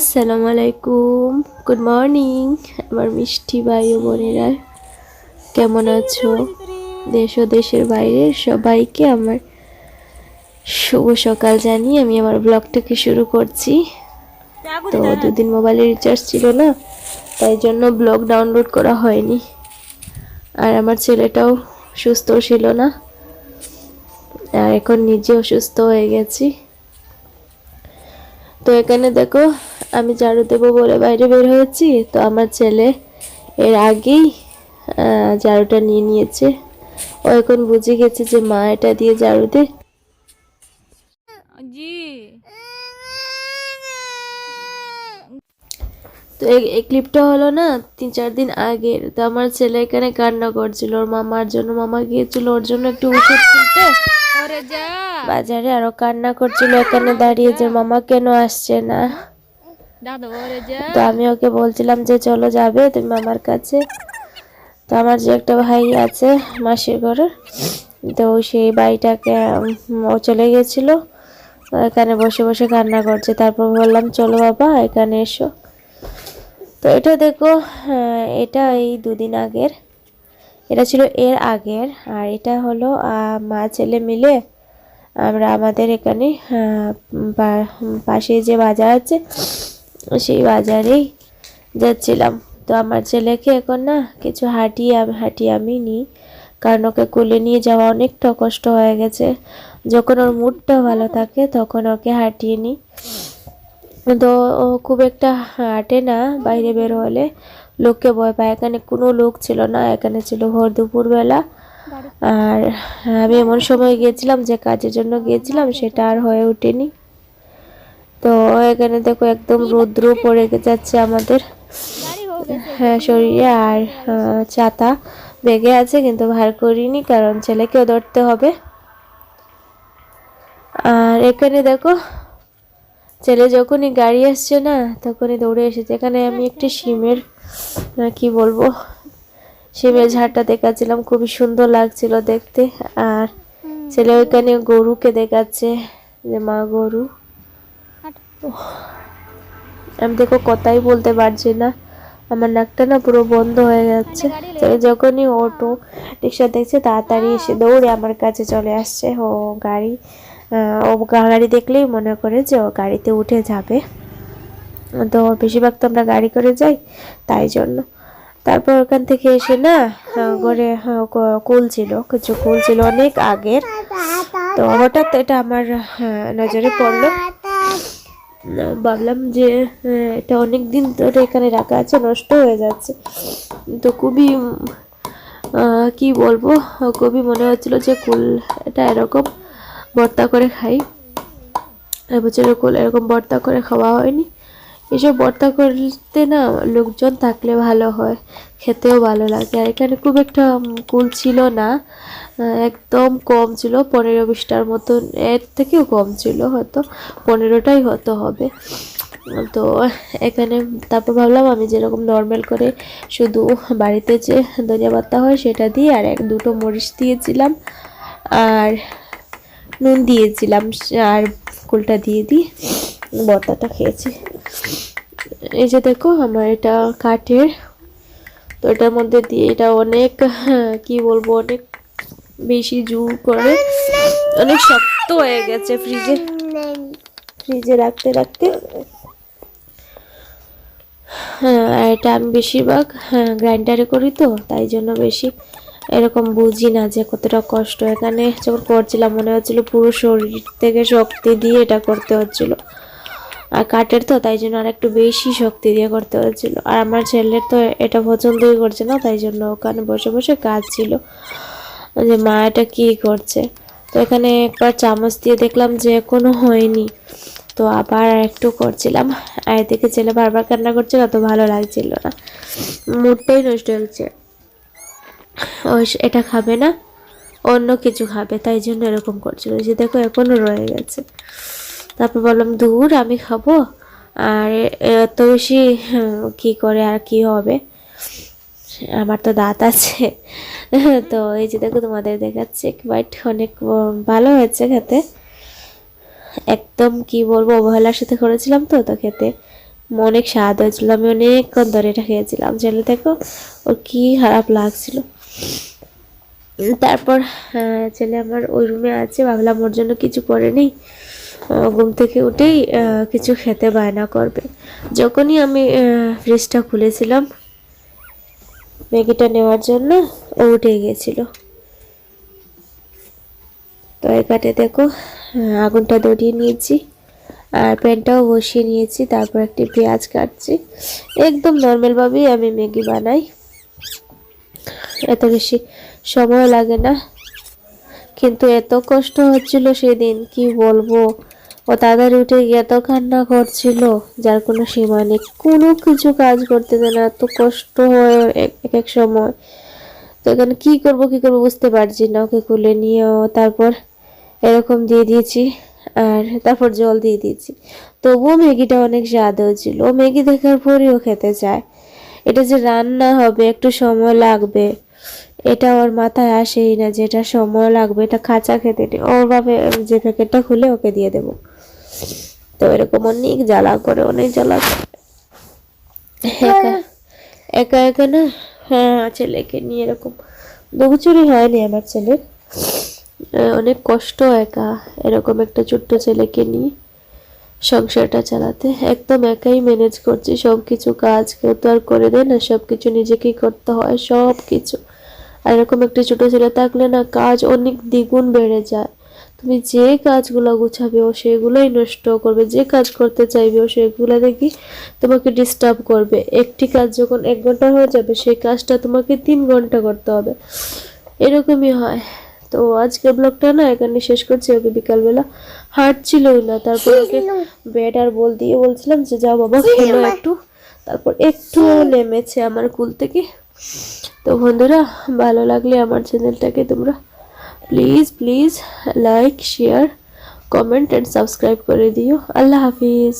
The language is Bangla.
আসসালামু আলাইকুম। গুড মর্নিং আমার মিষ্টি ভাই ও বোনেরা। কেমন আছো? দেশ ও দেশের বাইরে সবাইকে আমার শুভ সকাল জানিয়ে আমি আমার ব্লগটাকে শুরু করছি। তো দুদিন মোবাইলে রিচার্জ ছিল না, তাই জন্য ব্লগ ডাউনলোড করা হয়নি। আর আমার ছেলেটাও সুস্থ ছিল না, আর এখন নিজে অসুস্থ হয়ে গেছি। তো এখানে দেখো আমি ঝাড়ু দেবো বলে বাইরে বের হয়েছি। তো আমার ছেলে এর আগেই ঝাড়ুটা নিয়ে নিয়েছে। ও এখন বুঝে গেছে যে মা এটা দিয়ে ঝাড়ু দে। জি। তো এই ক্লিপটা হলো না তিন চার দিন আগের। তো আমার ছেলে এখানে কান্না করছিল। ওর মামার জন্য মামা গিয়েছিল ওর জন্য একটু ওষুধ কিনতে। বাজারে আরও কান্না করছিল এখানে দাঁড়িয়ে যে মামা কেন আসছে না। তো আমি ওকে বলছিলাম যে চলো যাবে তুমি মামার কাছে। তো আমার যে একটা ভাই আছে মাসির ঘরে তো সেই উম, ও চলে গেছিল। এখানে বসে বসে কান্না করছে। তারপর বললাম চলো বাবা এখানে এসো। তো এটা দেখো এটা এই দুদিন আগের। এটা ছিল এর আগের আর এটা হলো মা ছেলে মিলে আমরা আমাদের এখানে পাশে যে বাজার আছে সেই বাজারেই যাচ্ছিলাম। তো আমার ছেলেকে এখন না কিছু হাঁটিয়ে আমি হাঁটিয়ে আমি নিই। কারণ ওকে কোলে নিয়ে যাওয়া অনেকটা কষ্ট হয়ে গেছে। যখন ওর মুডটা ভালো থাকে তখন ওকে হাঁটিয়ে নিই। তো ও খুব একটা হাঁটে না বাইরে বের হলে। লোককে ভয় পায়। এখানে কোনো লোক ছিল না। এখানে ছিল ভোর দুপুরবেলা। আর আমি এমন সময় গিয়েছিলাম যে কাজের জন্য গিয়েছিলাম সেটা আর হয়ে ওঠেনি। তো এখানে দেখো একদম রৌদ্র পড়ে যাচ্ছে আমাদের। হ্যাঁ শরীরে আর ছাতা বেগে আছে কিন্তু ভার করিনি কারণ ছেলেকেও ধরতে হবে। আর এখানে দেখো, ছেলে যখনই গাড়ি আসছে না তখনই দৌড়ে এসেছে। এখানে আমি একটি সিমের কি বলব সিমের ঝাড়টা দেখাচ্ছিলাম, খুবই সুন্দর লাগছিল দেখতে। আর ছেলে ওইখানে গরুকে দেখাচ্ছে, যে মা গরু। আমি দেখো কথাই বলতে পারছি না। আমার নাকটা না পুরো বন্ধ হয়ে যাচ্ছে। যখনই অটো রিক্সা দেখছে, তাড়াতাড়ি এসে দৌড়ে আমার কাছে চলে আসছে। ও গাড়ি ও গাড়ি দেখলেই মনে করে যে ও গাড়িতে উঠে যাবে। তো বেশিরভাগ তো আমরা গাড়ি করে যাই, তাই জন্য। তারপর ওখান থেকে এসে না ঘরে কুল ছিল, কিছু কুল ছিল অনেক আগের। তো হঠাৎ এটা আমার নজরে পড়ল। ভাবলাম যে এটা অনেক দিন ধরে এখানে রাখা আছে, নষ্ট হয়ে যাচ্ছে। তো খুবই কি বলব, খুবই মনে হচ্ছিল যে কুল এটা এরকম ভর্তা করে খাই। এবছরের কুল এরকম ভর্তা করে খাওয়া হয়নি। এসব ভর্তা করতে না লোকজন থাকলে ভালো হয়, খেতেও ভালো লাগে। আর এখানে খুব একটা কুল ছিল না একদম কম ছিল, পনেরো বিশটার মতন, এর থেকেও কম ছিল হয়তো, পনেরোটাই হতো হবে। তো এখানে তারপর ভাবলাম আমি যেরকম নর্মাল করে শুধু বাড়িতে যে ধনিয়া পাতা হয় সেটা দিয়ে আর এক দুটো মরিচ দিয়েছিলাম, আর নুন দিয়েছিলাম, আর কুলটা দিয়ে দিয়ে বর্তাটা খেয়েছি। এই যে দেখো, আমার এটা কাঠের, তো এটার মধ্যে দিয়ে এটা অনেক, কি বলব, অনেক বেশি জোর করে, অনেক শক্ত হয়ে গেছে ফ্রিজে। ফ্রিজে রাখতে রাখতে। হ্যাঁ এটা আমি বেশিরভাগ হ্যাঁ গ্রাইন্ডারে করি তো, তাই জন্য বেশি এরকম বুঝি না যে কতটা কষ্ট। এখানে যখন করছিলাম, মনে হচ্ছিল পুরো শরীর থেকে শক্তি দিয়ে এটা করতে হচ্ছিল। আর কাঠের তো, তাই জন্য আর একটু বেশি শক্তি দিয়ে করতে হয়েছিল। আর আমার ছেলের তো এটা পছন্দই করছে না, তাই জন্য ওখানে বসে বসে কাজ ছিল যে, মা, এটা কী করছে? তো এখানে একবার চামচ দিয়ে দেখলাম যে কোনো হয়নি। তো আবার একটু করছিলাম। আর এদিকে ছেলে বারবার কান্না করছিল, তো ভালো লাগছিল না। মুডটাই নষ্ট হচ্ছে ও এটা খাবে না, অন্য কিছু খাবে, তাই জন্য এরকম করছিল। যে দেখো, এখনও রয়ে গেছে। তারপর বললাম দূর আমি খাব। আর এত বেশি কি করে আর কি হবে? আমার তো দাঁত আছে। তো এই যে দেখো তোমাদের দেখাচ্ছে। বাট অনেক ভালো হয়েছে খেতে। একদম কি বলব অবহেলার সাথে করেছিলাম তো তো খেতে। অনেক স্বাদ হয়েছিল। আমি অনেকক্ষণ ধরে এটা খেয়েছিলাম। ছেলে দেখো ওর কি খারাপ লাগছিল। তারপর আহ, ছেলে আমার ওই রুমে আছে। ভাবলাম ওর জন্য কিছু করে নেই। ঘুম থেকে উঠেই কিছু খেতে বায়না করবে। যখনই আমি ফ্রিজটা খুলেছিলাম, ম্যাগিটা নেওয়ার জন্য ও উঠে গিয়েছিল। তো এখানে দেখো আগুনটা ধরিয়ে নিয়েছি, আর প্যানটাও বসিয়ে নিয়েছি, তারপর একটি পেঁয়াজ কাটছি। একদম নর্মালভাবেই আমি ম্যাগি বানাই। এত বেশি সময় লাগে না। কিন্তু এত কষ্ট হচ্ছিল সেদিন, কি বলব? ও তাড়াতাড়ি উঠে গিয়ে এত কান্না করছিল যার কোনো সীমা নেই। কোনো কিছু কাজ করতে দেয় না এত কষ্ট হয় এক এক সময়। তো এখানে কী করব কী করব বুঝতে পারছি না, ওকে খুলে নিয়ে তারপর এরকম দিয়ে দিয়েছি, আর তারপর জল দিয়ে দিয়েছি। তবুও ম্যাগিটা অনেক স্বাদ হয়েছিল ও ম্যাগি দেখার পরই ও খেতে চায়। এটা যে রান্না হবে, একটু সময় লাগবে। এটা ওর মাথায় আসেই না যে এটা সময় লাগবে, এটা খাঁচা খেতে নেই ওর ভাবে যে প্যাকেটটা খুলে ওকে দিয়ে দেবো। তো এরকম অনেক জ্বালা করে অনেক জ্বালা করে। একা? একা একা না? হ্যাঁ ছেলেকে নিয়ে এরকম দগুচুরি হয়নি আমার ছেলের। অনেক কষ্ট একা এরকম একটা ছোট্ট ছেলেকে নিয়ে সংসারটা চালাতে। একদম একাই ম্যানেজ করছি সব কিছু কাজ কেউ তো আর করে দেয় না সব কিছু নিজেকেই করতে হয় সব কিছু আর এরকম একটা ছোট ছেলে থাকলে না কাজ অনেক দ্বিগুণ বেড়ে যায়। তুমি যে কাজগুলো গুছাবে ও সেগুলোই নষ্ট করবে যে কাজ করতে চাইবে ও সেগুলো দেখি তোমাকে ডিস্টার্ব করবে। একটি কাজ যখন এক ঘণ্টা হয়ে যাবে সেই কাজটা তোমাকে তিন ঘণ্টা করতে হবে। এরকমই হয়। তো আজকে ব্লগটা না এখানে শেষ করছি ওকে বিকালবেলা। হাঁটছিলই না তারপর ওকে বেড আর বল দিয়ে বলছিলাম যে যাও বাবা খেলো একটু। তারপর একটু নেমেছে আমার কুল থেকে। তো বন্ধুরা ভালো লাগলে আমার চ্যানেলটাকে তোমরা please please like share comment and subscribe করে দিও। আল্লাহ হাফিজ।